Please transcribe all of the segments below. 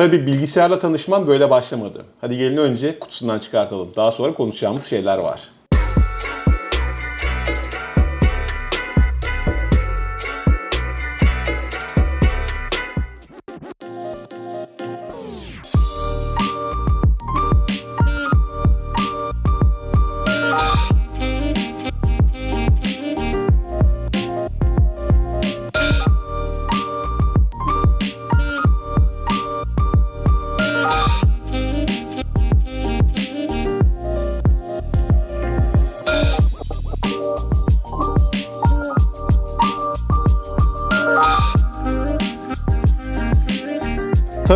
Tabi bilgisayarla tanışmam böyle başlamadı. Hadi gelin önce kutusundan çıkartalım. Daha sonra konuşacağımız şeyler var.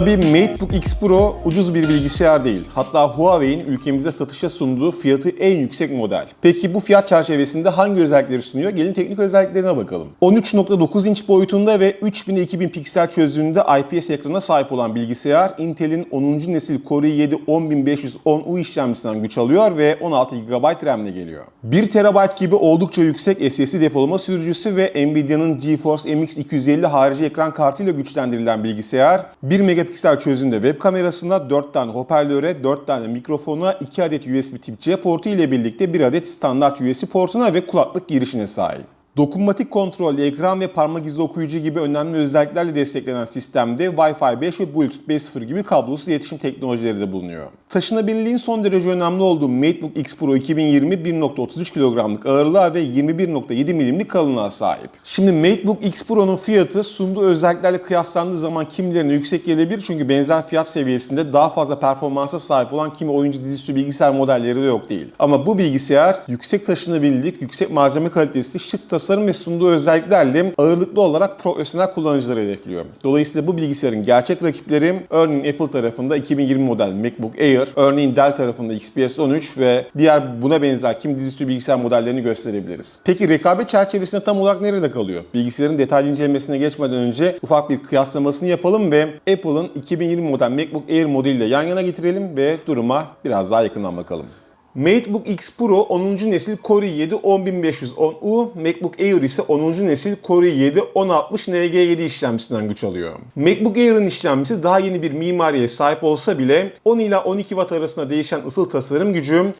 Tabii MateBook X Pro ucuz bir bilgisayar değil. Hatta Huawei'in ülkemizde satışa sunduğu fiyatı en yüksek model. Peki bu fiyat çerçevesinde hangi özellikleri sunuyor? Gelin teknik özelliklerine bakalım. 13.9 inç boyutunda ve 3000 2000 piksel çözünürlüğünde IPS ekrana sahip olan bilgisayar Intel'in 10. nesil Core i7 10510U işlemcisinden güç alıyor ve 16 GB RAM ile geliyor. 1 TB gibi oldukça yüksek SSD depolama sürücüsü ve Nvidia'nın GeForce MX 250 harici ekran kartıyla güçlendirilen bilgisayar 1 megapiksel çözünürlüğünde web kamerasına 4 tane hoparlöre, 4 tane mikrofona, 2 adet USB tip C portu ile birlikte 1 adet standart USB portuna ve kulaklık girişine sahip. Dokunmatik kontrol, ekran ve parmak izi okuyucu gibi önemli özelliklerle desteklenen sistemde Wi-Fi 5 ve Bluetooth 5.0 gibi kablosuz iletişim teknolojileri de bulunuyor. Taşınabilirliğin son derece önemli olduğu MateBook X Pro 2020 1.33 kilogramlık ağırlığa ve 21.7 milimlik kalınlığa sahip. Şimdi MateBook X Pro'nun fiyatı sunduğu özelliklerle kıyaslandığı zaman kimilerine yüksek gelebilir çünkü benzer fiyat seviyesinde daha fazla performansa sahip olan kimi oyuncu dizüstü bilgisayar modelleri de yok değil. Ama bu bilgisayar yüksek taşınabilirlik, yüksek malzeme kalitesi, şık tasarım ve sunduğu özelliklerle ağırlıklı olarak profesyonel kullanıcıları hedefliyor. Dolayısıyla bu bilgisayarın gerçek rakipleri örneğin Apple tarafında 2020 model MacBook Air, örneğin Dell tarafında XPS 13 ve diğer buna benzer kim dizüstü bilgisayar modellerini gösterebiliriz. Peki rekabet çerçevesinde tam olarak nerede kalıyor? Bilgisayarın detaylı incelemesine geçmeden önce ufak bir kıyaslamasını yapalım ve Apple'ın 2020 model MacBook Air modeliyle yan yana getirelim ve duruma biraz daha yakından bakalım. MateBook X Pro 10. nesil Core i7 10510U, MacBook Air ise 10. nesil Core i7 1060 NG7 işlemcisinden güç alıyor. MacBook Air'ın işlemcisi daha yeni bir mimariye sahip olsa bile 10 ila 12 Watt arasında değişen ısıl tasarım gücü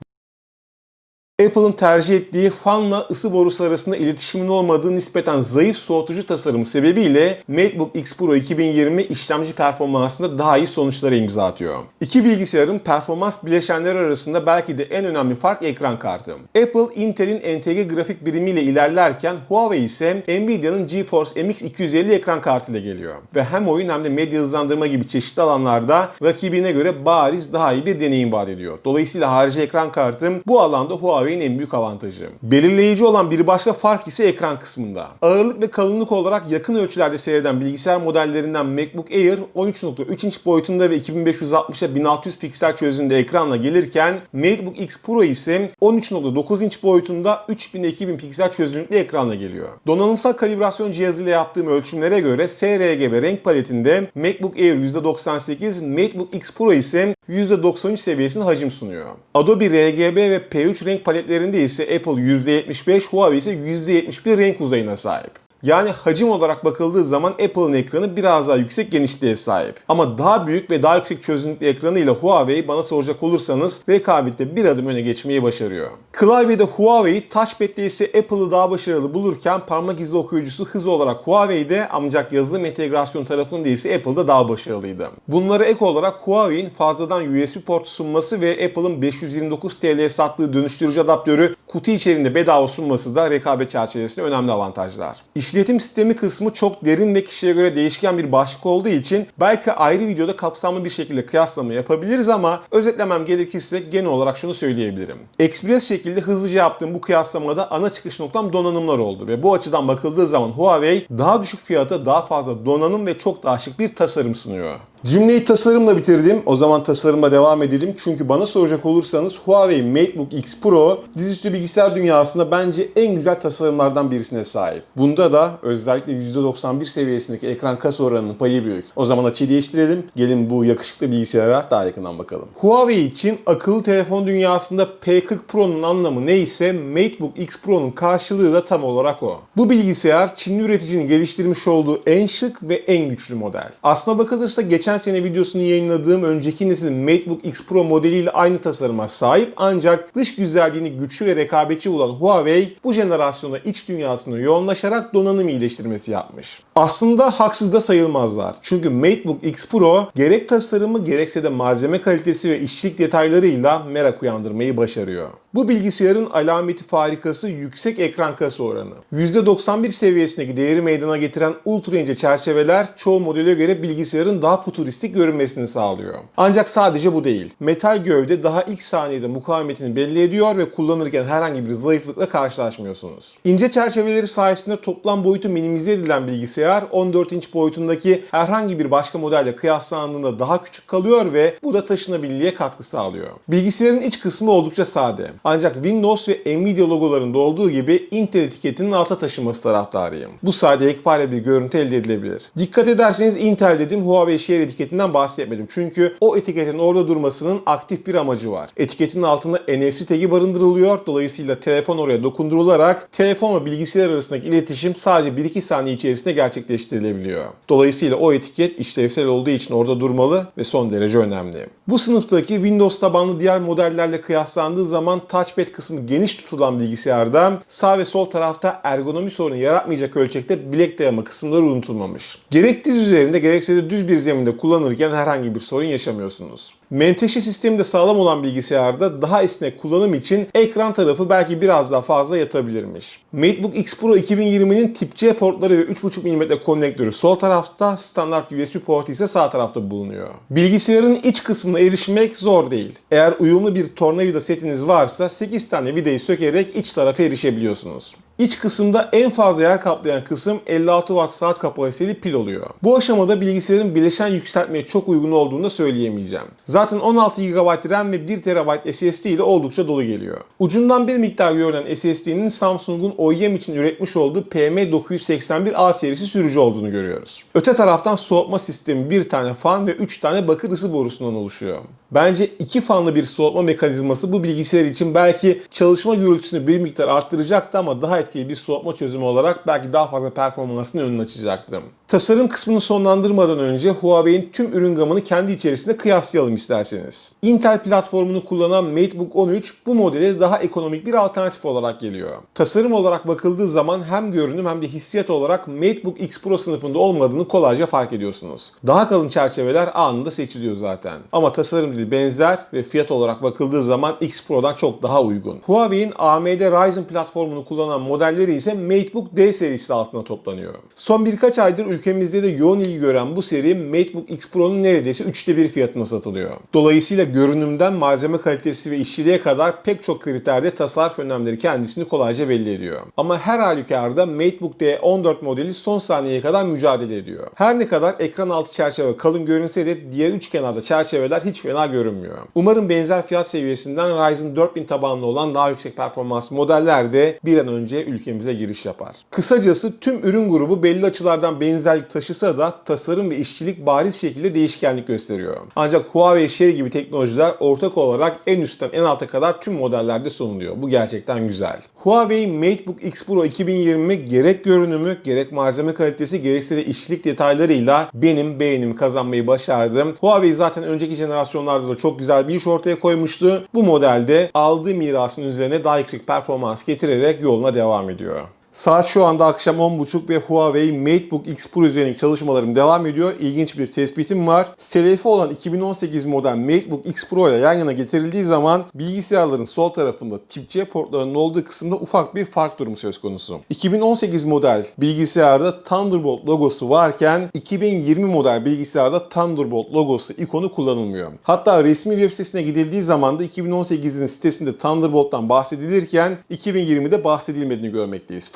Apple'ın tercih ettiği fanla ısı borusu arasında iletişimin olmadığı nispeten zayıf soğutucu tasarımı sebebiyle MateBook X Pro 2020 işlemci performansında daha iyi sonuçlara imza atıyor. İki bilgisayarın performans bileşenleri arasında belki de en önemli fark ekran kartı. Apple, Intel'in entegre grafik birimiyle ilerlerken Huawei ise Nvidia'nın GeForce MX 250 ekran kartıyla geliyor. Ve hem oyun hem de medya hızlandırma gibi çeşitli alanlarda rakibine göre bariz daha iyi bir deneyim vaat ediyor. Dolayısıyla harici ekran kartı bu alanda Huawei'nin en büyük avantajı. Belirleyici olan bir başka fark ise ekran kısmında. Ağırlık ve kalınlık olarak yakın ölçülerde seyreden bilgisayar modellerinden MacBook Air 13.3 inç boyutunda ve 2560'a 1600 piksel çözünürlüğünde ekranla gelirken MacBook X Pro ise 13.9 inç boyutunda 3000-2000 piksel çözünürlüklü ekranla geliyor. Donanımsal kalibrasyon cihazıyla yaptığım ölçümlere göre sRGB renk paletinde MacBook Air %98, MacBook X Pro ise %93 seviyesinde hacim sunuyor. Adobe RGB ve P3 renk paletlerinde ise Apple %75, Huawei ise %71 renk uzayına sahip. Yani hacim olarak bakıldığı zaman Apple'ın ekranı biraz daha yüksek genişliğe sahip. Ama daha büyük ve daha yüksek çözünürlüklü ekranıyla Huawei bana soracak olursanız rekabette bir adım öne geçmeyi başarıyor. Klavyede Huawei, touchpad'de ise Apple'ı daha başarılı bulurken parmak izi okuyucusu hız olarak Huawei'de ancak yazılım entegrasyon tarafında ise Apple'da daha başarılıydı. Bunlara ek olarak Huawei'in fazladan USB port sunması ve Apple'ın 529 TL'ye sattığı dönüştürücü adaptörü kutu içerisinde bedava sunması da rekabet çerçevesinde önemli avantajlar. İşletim sistemi kısmı çok derin ve kişiye göre değişken bir başlık olduğu için belki ayrı videoda kapsamlı bir şekilde kıyaslama yapabiliriz ama özetlemem gerekirse genel olarak şunu söyleyebilirim. Express şekilde hızlıca yaptığım bu kıyaslamada ana çıkış noktam donanımlar oldu ve bu açıdan bakıldığı zaman Huawei daha düşük fiyata daha fazla donanım ve çok daha şık bir tasarım sunuyor. Cümleyi tasarımla bitirdim. O zaman tasarımla devam edelim. Çünkü bana soracak olursanız Huawei MateBook X Pro dizüstü bilgisayar dünyasında bence en güzel tasarımlardan birisine sahip. Bunda da özellikle %91 seviyesindeki ekran kasa oranının payı büyük. O zaman açıyı değiştirelim. Gelin bu yakışıklı bilgisayara daha yakından bakalım. Huawei için akıllı telefon dünyasında P40 Pro'nun anlamı neyse MateBook X Pro'nun karşılığı da tam olarak o. Bu bilgisayar Çinli üreticinin geliştirmiş olduğu en şık ve en güçlü model. Aslına bakılırsa geçen geçen sene videosunu yayınladığım önceki nesil MateBook X Pro modeliyle aynı tasarıma sahip ancak dış güzelliğini güçlü ve rekabetçi bulan Huawei bu jenerasyonda iç dünyasını yoğunlaşarak donanım iyileştirmesi yapmış. Aslında haksız da sayılmazlar. Çünkü MateBook X Pro gerek tasarımı gerekse de malzeme kalitesi ve işçilik detaylarıyla merak uyandırmayı başarıyor. Bu bilgisayarın alameti farikası yüksek ekran kasa oranı. %91 seviyesindeki değeri meydana getiren ultra ince çerçeveler çoğu modele göre bilgisayarın daha futuristik görünmesini sağlıyor. Ancak sadece bu değil. Metal gövde daha ilk saniyede mukavemetini belli ediyor ve kullanırken herhangi bir zayıflıkla karşılaşmıyorsunuz. İnce çerçeveleri sayesinde toplam boyutu minimize edilen bilgisayar 14 inç boyutundaki herhangi bir başka modelle kıyaslandığında daha küçük kalıyor ve bu da taşınabilirliğe katkı sağlıyor. Bilgisayarın iç kısmı oldukça sade. Ancak Windows ve Nvidia logolarında olduğu gibi Intel etiketinin alta taşınması taraftarıyım. Bu sayede ekpare bir görüntü elde edilebilir. Dikkat ederseniz Intel dedim Huawei şehir etiketinden bahsetmedim. Çünkü o etiketin orada durmasının aktif bir amacı var. Etiketin altında NFC tagi barındırılıyor. Dolayısıyla telefon oraya dokundurularak telefon ve bilgisayar arasındaki iletişim sadece 1-2 saniye içerisinde gerçekleştirilebiliyor. Dolayısıyla o etiket işlevsel olduğu için orada durmalı ve son derece önemli. Bu sınıftaki Windows tabanlı diğer modellerle kıyaslandığı zaman touchpad kısmı geniş tutulan bilgisayarda sağ ve sol tarafta ergonomi sorunu yaratmayacak ölçekte bilek dayama kısımları unutulmamış. Gerek diz üzerinde gerekse de düz bir zeminde kullanırken herhangi bir sorun yaşamıyorsunuz. Menteşe sistemi de sağlam olan bilgisayarda daha esnek kullanım için ekran tarafı belki biraz daha fazla yatabilirmiş. MateBook X Pro 2020'nin tip C portları ve 3.5 mm konnektörü sol tarafta, standart USB portu ise sağ tarafta bulunuyor. Bilgisayarın iç kısmına erişmek zor değil. Eğer uyumlu bir tornavida setiniz varsa 8 tane vidayı sökerek iç tarafa erişebiliyorsunuz. İç kısımda en fazla yer kaplayan kısım 56 Watt saat kapasiteli pil oluyor. Bu aşamada bilgisayarın bileşen yükseltmeye çok uygun olduğunu da söyleyemeyeceğim. Zaten 16 GB RAM ve 1 TB SSD ile oldukça dolu geliyor. Ucundan bir miktar görünen SSD'nin Samsung'un OEM için üretmiş olduğu PM981A serisi sürücü olduğunu görüyoruz. Öte taraftan soğutma sistemi bir tane fan ve 3 tane bakır ısı borusundan oluşuyor. Bence iki fanlı bir soğutma mekanizması bu bilgisayar için belki çalışma gürültüsünü bir miktar arttıracaktı ama daha etkili bir soğutma çözümü olarak belki daha fazla performansını önünü açacaktı. Tasarım kısmını sonlandırmadan önce Huawei'in tüm ürün gamını kendi içerisinde kıyaslayalım isterseniz. Intel platformunu kullanan MateBook 13 bu modele daha ekonomik bir alternatif olarak geliyor. Tasarım olarak bakıldığı zaman hem görünüm hem de hissiyat olarak MateBook X Pro sınıfında olmadığını kolayca fark ediyorsunuz. Daha kalın çerçeveler anında seçiliyor zaten. Ama tasarım dili benzer ve fiyat olarak bakıldığı zaman X Pro'dan çok daha uygun. Huawei'in AMD Ryzen platformunu kullanan modelleri ise MateBook D serisi altına toplanıyor. Son birkaç aydır ülkemizde de yoğun ilgi gören bu seri MateBook X Pro'nun neredeyse üçte bir fiyatına satılıyor. Dolayısıyla görünümden malzeme kalitesi ve işçiliğe kadar pek çok kriterde tasarruf önemleri kendisini kolayca belli ediyor. Ama her halükarda MateBook D14 modeli son saniyeye kadar mücadele ediyor. Her ne kadar ekran altı çerçeve kalın görünse de diğer üç kenarda çerçeveler hiç fena görünmüyor. Umarım benzer fiyat seviyesinden Ryzen 4000 tabanlı olan daha yüksek performans modeller de bir an önce ülkemize giriş yapar. Kısacası tüm ürün grubu belli açılardan benzerlik taşısa da tasarım ve işçilik bariz şekilde değişkenlik gösteriyor. Ancak Huawei Sherry gibi teknolojiler ortak olarak en üstten en alta kadar tüm modellerde sunuluyor. Bu gerçekten güzel. Huawei MateBook X Pro 2020 gerek görünümü, gerek malzeme kalitesi, gerekse de işçilik detaylarıyla benim beğenimi kazanmayı başardım. Huawei zaten önceki jenerasyonlarda da çok güzel bir iş ortaya koymuştu. Bu modelde aldığı mirasın üzerine daha yüksek performans getirerek yoluna devam ediyor. Saat şu anda akşam 10.30 ve Huawei MateBook X Pro üzerindeki çalışmalarım devam ediyor. İlginç bir tespitim var. Selefi olan 2018 model MateBook X Pro ile yan yana getirildiği zaman bilgisayarların sol tarafında tip C portlarının olduğu kısımda ufak bir fark durumu söz konusu. 2018 model bilgisayarda Thunderbolt logosu varken 2020 model bilgisayarda Thunderbolt logosu ikonu kullanılmıyor. Hatta resmi web sitesine gidildiği zaman da 2018'in sitesinde Thunderbolt'tan bahsedilirken 2020'de bahsedilmediğini görmekteyiz.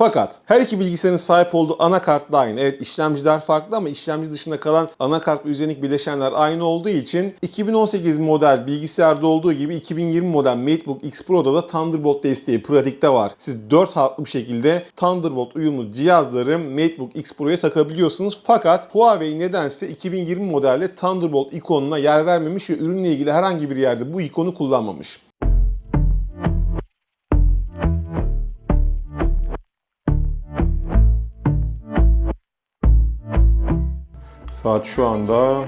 Her iki bilgisayarın sahip olduğu anakart da aynı. Evet işlemciler farklı ama işlemci dışında kalan anakart üzerindeki bileşenler aynı olduğu için 2018 model bilgisayarda olduğu gibi 2020 model MateBook X Pro'da da Thunderbolt desteği pratikte var. Siz 4 hatlı bir şekilde Thunderbolt uyumlu cihazları MateBook X Pro'ya takabiliyorsunuz. Fakat Huawei nedense 2020 modelde Thunderbolt ikonuna yer vermemiş ve ürünle ilgili herhangi bir yerde bu ikonu kullanmamış. Saat şu anda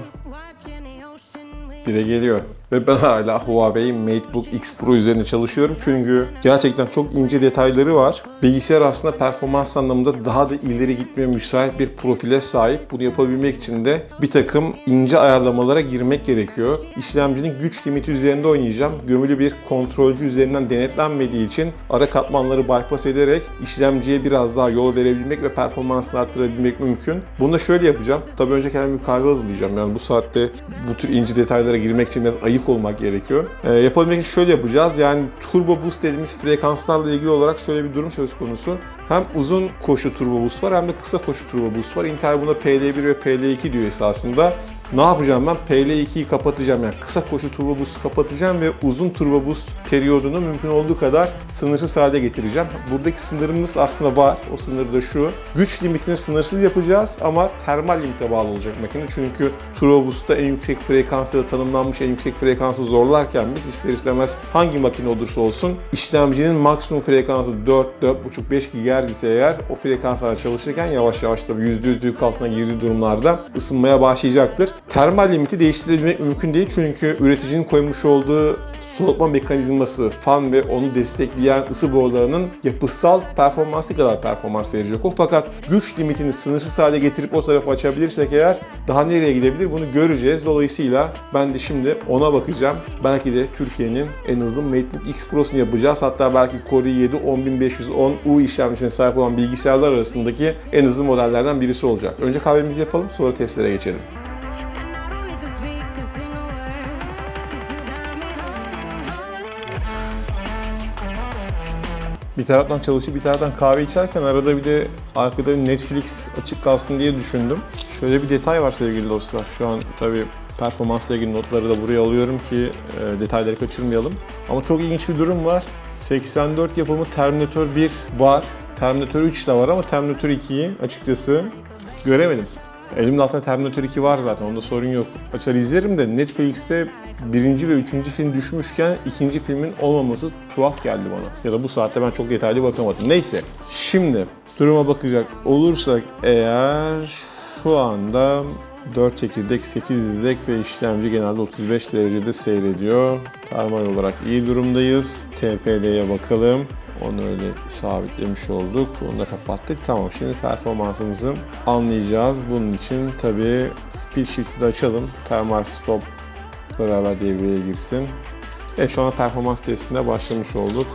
Bir de geliyor. Ve ben hala Huawei MateBook X Pro üzerine çalışıyorum. Çünkü gerçekten çok ince detayları var. Bilgisayar aslında performans anlamında daha da ileri gitmeye müsait bir profile sahip. Bunu yapabilmek için de bir takım ince ayarlamalara girmek gerekiyor. İşlemcinin güç limiti üzerinde oynayacağım. Gömülü bir kontrolcü üzerinden denetlenmediği için ara katmanları bypass ederek işlemciye biraz daha yol verebilmek ve performansını arttırabilmek mümkün. Bunu da şöyle yapacağım. Tabii önce kendime bir kahve hazırlayacağım. Yani bu saatte bu tür ince detaylara girmek için biraz ayık olmak gerekiyor. Ee, yapabilmek için şöyle yapacağız. Yani turbo boost dediğimiz frekanslarla ilgili olarak şöyle bir durum söz konusu. Hem uzun koşu turbo boost var hem de kısa koşu turbo boost var. Intel buna PL1 ve PL2 diyor esasında. Ne yapacağım ben? PL2'yi kapatacağım. Yani kısa koşu turbo boost kapatacağım ve uzun turbo boost periyodunu mümkün olduğu kadar sınırsız hale getireceğim. Buradaki sınırımız aslında var. O sınır da şu. Güç limitini sınırsız yapacağız ama termal limite bağlı olacak makine. Çünkü turbo boost'ta en yüksek frekansla tanımlanmış en yüksek frekansı zorlarken biz ister istemez hangi makine olursa olsun işlemcinin maksimum frekansı 4, 4.5, 5 GHz ise eğer o frekanslarla çalışırken yavaş yavaş tabii %100 yük altına girdiği durumlarda ısınmaya başlayacaktır. Termal limiti değiştirebilmek mümkün değil çünkü üreticinin koymuş olduğu soğutma mekanizması, fan ve onu destekleyen ısı borularının yapısal performansı kadar performans verecek o. Fakat güç limitini sınırsız hale getirip o tarafı açabilirsek eğer daha nereye gidebilir bunu göreceğiz. Dolayısıyla ben de şimdi ona bakacağım. Belki de Türkiye'nin en hızlı MateBook X Pro'sunu yapacağız. Hatta belki Core i7 10510U işlemcisine sahip olan bilgisayarlar arasındaki en hızlı modellerden birisi olacak. Önce kahvemizi yapalım sonra testlere geçelim. Bir taraftan çalışıp bir taraftan kahve içerken arada bir de arkada Netflix açık kalsın diye düşündüm. Şöyle bir detay var sevgili dostlar. Şu an tabii performansla ilgili notları da buraya alıyorum ki e, detayları kaçırmayalım. Ama çok ilginç bir durum var. 84 yapımı Terminator 1 var. Terminator 3 de var ama Terminator 2'yi açıkçası göremedim. Elimin altında Terminator 2 var zaten onda sorun yok. Açar izlerim de Netflix'te birinci ve üçüncü film düşmüşken ikinci filmin olmaması tuhaf geldi bana. Ya da bu saatte ben çok detaylı bakamadım. Neyse şimdi duruma bakacak olursak eğer şu anda 4 çekirdek, 8 izlek ve işlemci genelde 35 derecede seyrediyor. Termal olarak iyi durumdayız. TPD'ye bakalım. Onu öyle sabitlemiş olduk. Onu da kapattık. Tamam şimdi performansımızı anlayacağız. Bunun için tabii speed shift'i de açalım. Termal stop beraber devreye girsin. Evet şu anda performans testine başlamış olduk.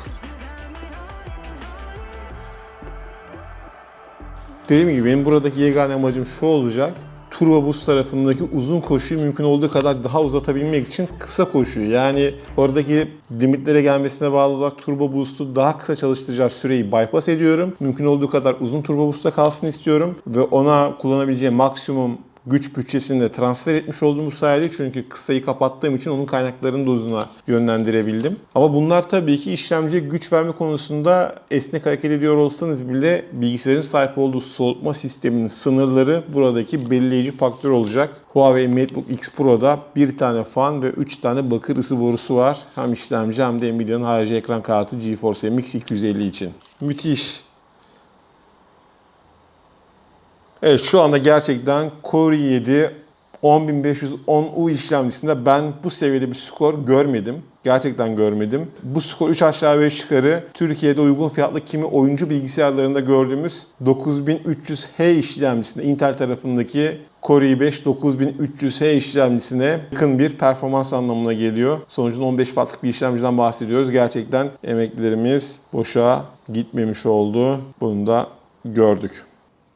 Dediğim gibi benim buradaki yegane amacım şu olacak. Turbo Boost tarafındaki uzun koşuyu mümkün olduğu kadar daha uzatabilmek için kısa koşuyu yani oradaki limitlere gelmesine bağlı olarak Turbo Boost'u daha kısa çalıştıracağı süreyi bypass ediyorum. Mümkün olduğu kadar uzun Turbo Boost'ta kalsın istiyorum ve ona kullanabileceğim maksimum güç bütçesini de transfer etmiş olduğumuz sayede çünkü kısayı kapattığım için onun kaynaklarının dozuna yönlendirebildim. Ama bunlar tabii ki işlemciye güç verme konusunda esnek hareket ediyor olsanız bile bilgisayarın sahip olduğu soğutma sisteminin sınırları buradaki belirleyici faktör olacak. Huawei MateBook X Pro'da bir tane fan ve 3 tane bakır ısı borusu var. Hem işlemci hem de Nvidia'nın harici ekran kartı GeForce MX 250 için. Müthiş. Evet şu anda gerçekten Core i7 10510U işlemcisinde ben bu seviyede bir skor görmedim. Gerçekten görmedim. Bu skor 3 aşağı 5 yukarı Türkiye'de uygun fiyatlı kimi oyuncu bilgisayarlarında gördüğümüz 9300H işlemcisinde Intel tarafındaki Core i5 9300H işlemcisine yakın bir performans anlamına geliyor. Sonucunda 15 wattlık bir işlemciden bahsediyoruz. Gerçekten emeklilerimiz boşa gitmemiş oldu. Bunu da gördük.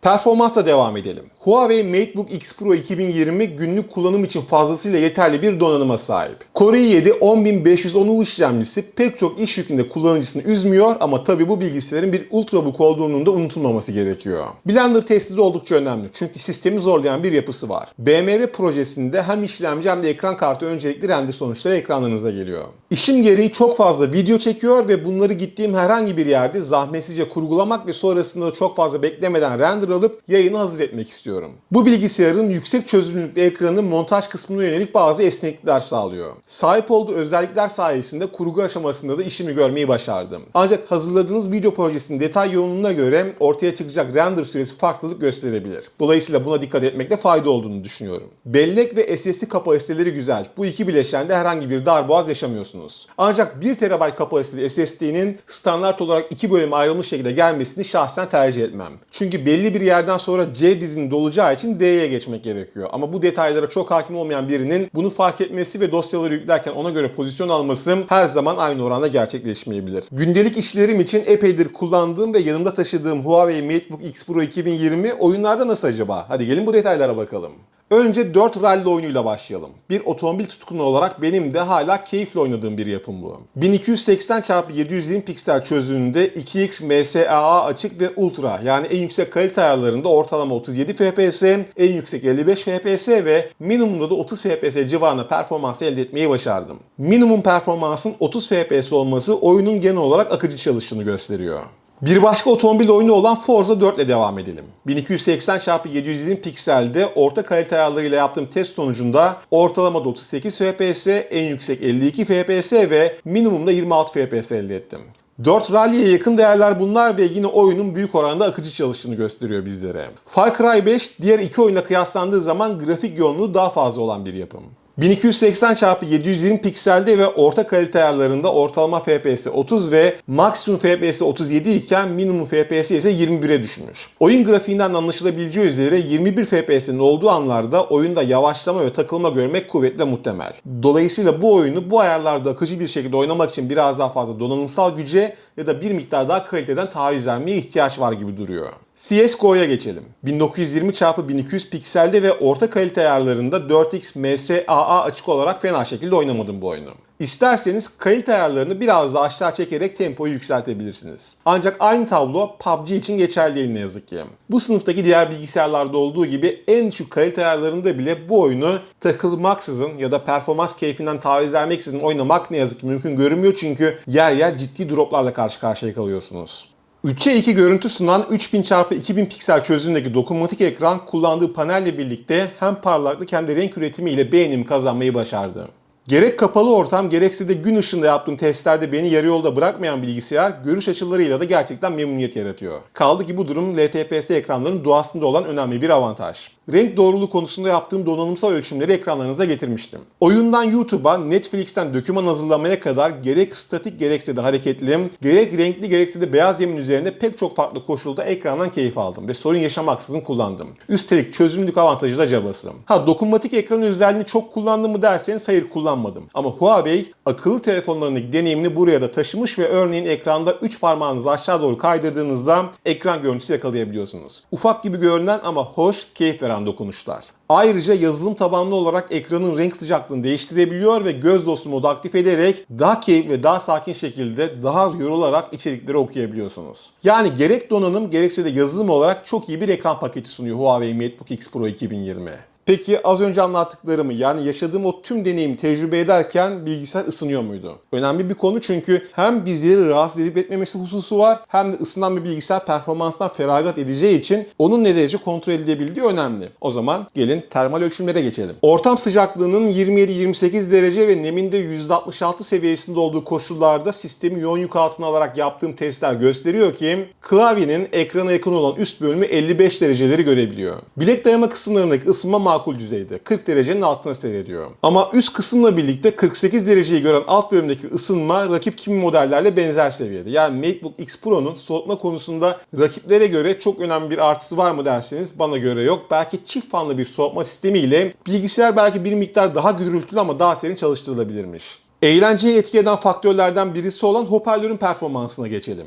Performansla devam edelim. Huawei MateBook X Pro 2020 günlük kullanım için fazlasıyla yeterli bir donanıma sahip. Core i7 10510U işlemcisi pek çok iş yükünde kullanıcısını üzmüyor ama tabi bu bilgisayarın bir ultrabook olduğunun da unutulmaması gerekiyor. Blender testi de oldukça önemli çünkü sistemi zorlayan bir yapısı var. BMW projesinde hem işlemci hem de ekran kartı öncelikli render sonuçları ekranlarınıza geliyor. İşim gereği çok fazla video çekiyor ve bunları gittiğim herhangi bir yerde zahmetsizce kurgulamak ve sonrasında da çok fazla beklemeden render alıp yayını hazır etmek istiyorum. İstiyorum. Bu bilgisayarın yüksek çözünürlüklü ekranı montaj kısmına yönelik bazı esneklikler sağlıyor. Sahip olduğu özellikler sayesinde kurgu aşamasında da işimi görmeyi başardım. Ancak hazırladığınız video projesinin detay yoğunluğuna göre ortaya çıkacak render süresi farklılık gösterebilir. Dolayısıyla buna dikkat etmekte fayda olduğunu düşünüyorum. Bellek ve SSD kapasiteleri güzel. Bu iki bileşende herhangi bir darboğaz yaşamıyorsunuz. Ancak 1 TB kapasiteli SSD'nin standart olarak iki bölüme ayrılmış şekilde gelmesini şahsen tercih etmem. Çünkü belli bir yerden sonra C dizinin dolacağı için D'ye geçmek gerekiyor. Ama bu detaylara çok hakim olmayan birinin bunu fark etmesi ve dosyaları yüklerken ona göre pozisyon alması her zaman aynı oranda gerçekleşmeyebilir. Gündelik işlerim için epeydir kullandığım ve yanımda taşıdığım Huawei MateBook X Pro 2020 oyunlarda nasıl acaba? Hadi gelin bu detaylara bakalım. Önce 4 rally oyunuyla başlayalım. Bir otomobil tutkunu olarak benim de hala keyifle oynadığım bir yapım bu. 1280x720 piksel çözünürlüğünde 2x MSAA açık ve ultra yani en yüksek kalite ayarlarında ortalama 37 FPS, en yüksek 55 FPS ve minimumda da 30 FPS civarında performans elde etmeyi başardım. Minimum performansın 30 FPS olması oyunun genel olarak akıcı çalıştığını gösteriyor. Bir başka otomobil oyunu olan Forza 4 ile devam edelim. 1280x720 pikselde orta kalite ayarlarıyla yaptığım test sonucunda ortalamada 38 FPS, en yüksek 52 FPS ve minimumda 26 FPS elde ettim. 4 Rally'ye yakın değerler bunlar ve yine oyunun büyük oranda akıcı çalıştığını gösteriyor bizlere. Far Cry 5 diğer iki oyuna kıyaslandığı zaman grafik yoğunluğu daha fazla olan bir yapım. 1280x720 pikselde ve orta kalite ayarlarında ortalama FPS 30 ve maksimum FPS 37 iken minimum FPS ise 21'e düşmüş. Oyun grafiğinden anlaşılabileceği üzere 21 FPS'nin olduğu anlarda oyunda yavaşlama ve takılma görmek kuvvetle muhtemel. Dolayısıyla bu oyunu bu ayarlarda akıcı bir şekilde oynamak için biraz daha fazla donanımsal güce ya da bir miktar daha kaliteden taviz vermeye ihtiyaç var gibi duruyor. CSGO'ya geçelim. 1920x1200 pikselde ve orta kalite ayarlarında 4x MSAA açık olarak fena şekilde oynamadım bu oyunu. İsterseniz kalite ayarlarını biraz daha aşağı çekerek tempoyu yükseltebilirsiniz. Ancak aynı tablo PUBG için geçerli değil ne yazık ki. Bu sınıftaki diğer bilgisayarlarda olduğu gibi en düşük kalite ayarlarında bile bu oyunu takılmaksızın ya da performans keyfinden taviz vermeksizin oynamak ne yazık ki mümkün görünmüyor çünkü yer yer ciddi droplarla karşı karşıya kalıyorsunuz. 3'e 2 görüntü sunan 3000x2000 piksel çözünürlüğündeki dokunmatik ekran kullandığı panelle birlikte hem parlaklık hem de renk üretimiyle beğenimi kazanmayı başardı. Gerek kapalı ortam gerekse de gün ışığında yaptığım testlerde beni yarı yolda bırakmayan bilgisayar görüş açılarıyla da gerçekten memnuniyet yaratıyor. Kaldı ki bu durum LTPS ekranların doğasında olan önemli bir avantaj. Renk doğruluğu konusunda yaptığım donanımsal ölçümleri ekranlarınıza getirmiştim. Oyundan YouTube'a, Netflix'ten döküman hazırlamaya kadar gerek statik gerekse de hareketli, gerek renkli gerekse de beyaz yemin üzerinde pek çok farklı koşulda ekrandan keyif aldım ve sorun yaşamaksızın kullandım. Üstelik çözünürlük avantajı da cabası. Ha dokunmatik ekran özelliğini çok kullandım mı derseniz hayır kullanmadım. Ama Huawei akıllı telefonlarındaki deneyimini buraya da taşımış ve örneğin ekranda 3 parmağınızı aşağı doğru kaydırdığınızda ekran görüntüsü yakalayabiliyorsunuz. Ufak gibi görünen ama hoş, keyif veren dokunuşlar. Ayrıca yazılım tabanlı olarak ekranın renk sıcaklığını değiştirebiliyor ve göz dostu modu aktif ederek daha keyifli ve daha sakin şekilde daha az yorularak içerikleri okuyabiliyorsunuz. Yani gerek donanım gerekse de yazılım olarak çok iyi bir ekran paketi sunuyor Huawei MateBook X Pro 2020. Peki az önce anlattıklarımı yani yaşadığım o tüm deneyimi tecrübe ederken bilgisayar ısınıyor muydu? Önemli bir konu çünkü hem bizleri rahatsız edip etmemesi hususu var hem de ısınan bir bilgisayar performanstan feragat edeceği için onun ne derece kontrol edilebildiği önemli. O zaman gelin termal ölçümlere geçelim. Ortam sıcaklığının 27-28 derece ve neminde %66 seviyesinde olduğu koşullarda sistemi yoğun yük altına alarak yaptığım testler gösteriyor ki klavyenin ekrana yakın olan üst bölümü 55 dereceleri görebiliyor. Bilek dayama kısımlarındaki ısınma makul düzeyde. 40 derecenin altına seyrediyor. Ama üst kısımla birlikte 48 dereceyi gören alt bölümdeki ısınma rakip kimi modellerle benzer seviyede. Yani MacBook X Pro'nun soğutma konusunda rakiplere göre çok önemli bir artısı var mı derseniz bana göre yok. Belki çift fanlı bir soğutma sistemiyle bilgisayar belki bir miktar daha gürültülü ama daha serin çalıştırılabilirmiş. Eğlenceye etki eden faktörlerden birisi olan hoparlörün performansına geçelim.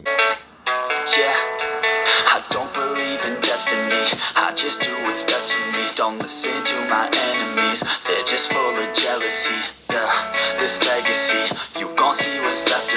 Yeah, I don't believe in destiny. I just do what's best for. Don't listen to my enemies, they're just full of jealousy. Yeah,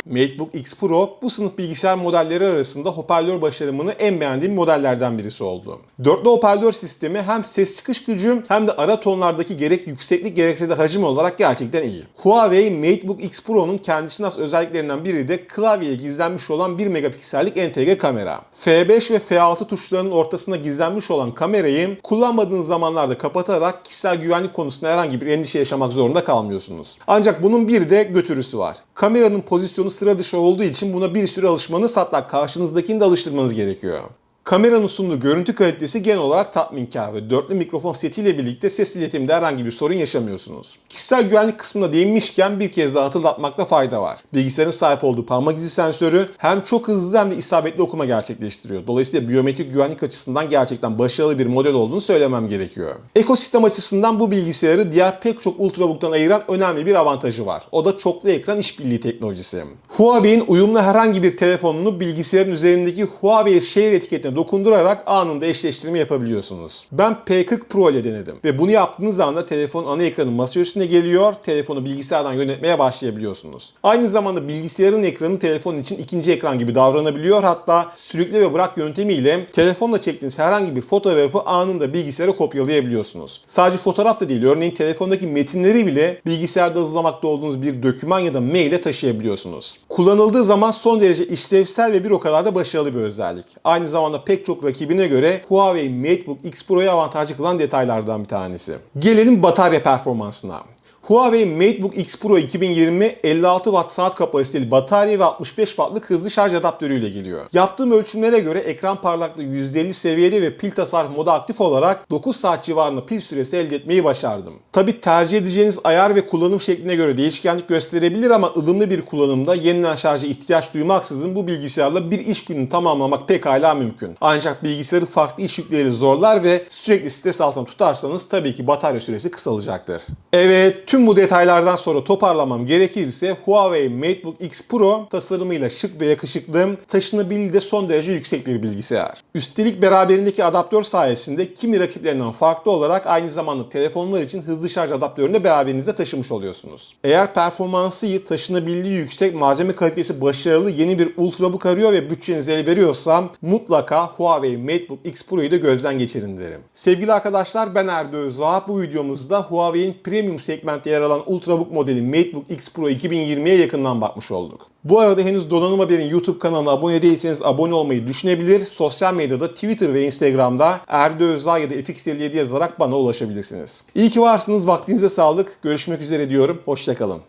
MateBook X Pro bu sınıf bilgisayar modelleri arasında hoparlör başarımını en beğendiğim modellerden birisi oldu. Dörtlü hoparlör sistemi hem ses çıkış gücü hem de ara tonlardaki gerek yükseklik gerekse de hacim olarak gerçekten iyi. Huawei MateBook X Pro'nun kendisine has özelliklerinden biri de klavyeye gizlenmiş olan 1 megapiksellik entegre kamera. F5 ve F6 tuşlarının ortasında gizlenmiş olan kamerayı kullanmadığınız zamanlarda kapatarak kişisel güvenlik konusunda herhangi bir endişe yaşamak zorunda kalmıyorsunuz. Ancak bunun bir de götürüsü var. Kameranın pozisyonu sıra dışı olduğu için buna bir süre alışmanız hatta karşınızdakini de alıştırmanız gerekiyor. Kameranın sunduğu görüntü kalitesi genel olarak tatminkar ve dörtlü mikrofon setiyle birlikte ses iletiminde herhangi bir sorun yaşamıyorsunuz. Kişisel güvenlik kısmına değinmişken bir kez daha hatırlatmakta fayda var. Bilgisayarın sahip olduğu parmak izi sensörü hem çok hızlı hem de isabetli okuma gerçekleştiriyor. Dolayısıyla biyometrik güvenlik açısından gerçekten başarılı bir model olduğunu söylemem gerekiyor. Ekosistem açısından bu bilgisayarı diğer pek çok ultrabook'tan ayıran önemli bir avantajı var. O da çoklu ekran işbirliği teknolojisi. Huawei'in uyumlu herhangi bir telefonunu bilgisayarın üzerindeki Huawei Share etiketine dokundurarak anında eşleştirme yapabiliyorsunuz. Ben P40 Pro ile denedim ve bunu yaptığınız anda telefon ana ekranı masa üstüne geliyor, telefonu bilgisayardan yönetmeye başlayabiliyorsunuz. Aynı zamanda bilgisayarın ekranı telefon için ikinci ekran gibi davranabiliyor. Hatta sürükle ve bırak yöntemiyle telefonla çektiğiniz herhangi bir fotoğrafı anında bilgisayara kopyalayabiliyorsunuz. Sadece fotoğraf da değil, örneğin telefondaki metinleri bile bilgisayarda hızlamakta olduğunuz bir doküman ya da maile taşıyabiliyorsunuz. Kullanıldığı zaman son derece işlevsel ve bir o kadar da başarılı bir özellik. Aynı zamanda pek çok rakibine göre Huawei MateBook X Pro'yu avantajlı kılan detaylardan bir tanesi. Gelelim batarya performansına. Huawei MateBook X Pro 2020 56 Watt saat kapasiteli batarya ve 65 Watt'lık hızlı şarj adaptörüyle geliyor. Yaptığım ölçümlere göre ekran parlaklığı %50 seviyede ve pil tasarruf modu aktif olarak 9 saat civarında pil süresi elde etmeyi başardım. Tabi tercih edeceğiniz ayar ve kullanım şekline göre değişkenlik gösterebilir ama ılımlı bir kullanımda yeniden şarja ihtiyaç duymaksızın bu bilgisayarla bir iş gününü tamamlamak pekala mümkün. Ancak bilgisayarı farklı iş yükleri zorlar ve sürekli stres altında tutarsanız tabii ki batarya süresi kısalacaktır. Evet tüm bu detaylardan sonra toparlamam gerekirse Huawei MateBook X Pro tasarımıyla şık ve yakışıklı, taşınabilirliği de son derece yüksek bir bilgisayar. Üstelik beraberindeki adaptör sayesinde kimi rakiplerinden farklı olarak aynı zamanda telefonlar için hızlı şarj adaptörünü de beraberinizde taşımış oluyorsunuz. Eğer performansı iyi, taşınabilirliği yüksek, malzeme kalitesi başarılı yeni bir Ultrabook arıyor ve bütçeniz el veriyorsa mutlaka Huawei MateBook X Pro'yu da gözden geçirin derim. Sevgili arkadaşlar ben Erdo Özağ. Bu videomuzda Huawei'in premium segmentte yer alan Ultrabook modeli MateBook X Pro 2020'ye yakından bakmış olduk. Bu arada henüz Donanım Haber'in YouTube kanalına abone değilseniz abone olmayı düşünebilir. Sosyal medyada Twitter ve Instagram'da Erdo Özağ ya da FX57 yazarak bana ulaşabilirsiniz. İyi ki varsınız. Vaktinize sağlık. Görüşmek üzere diyorum. Hoşçakalın.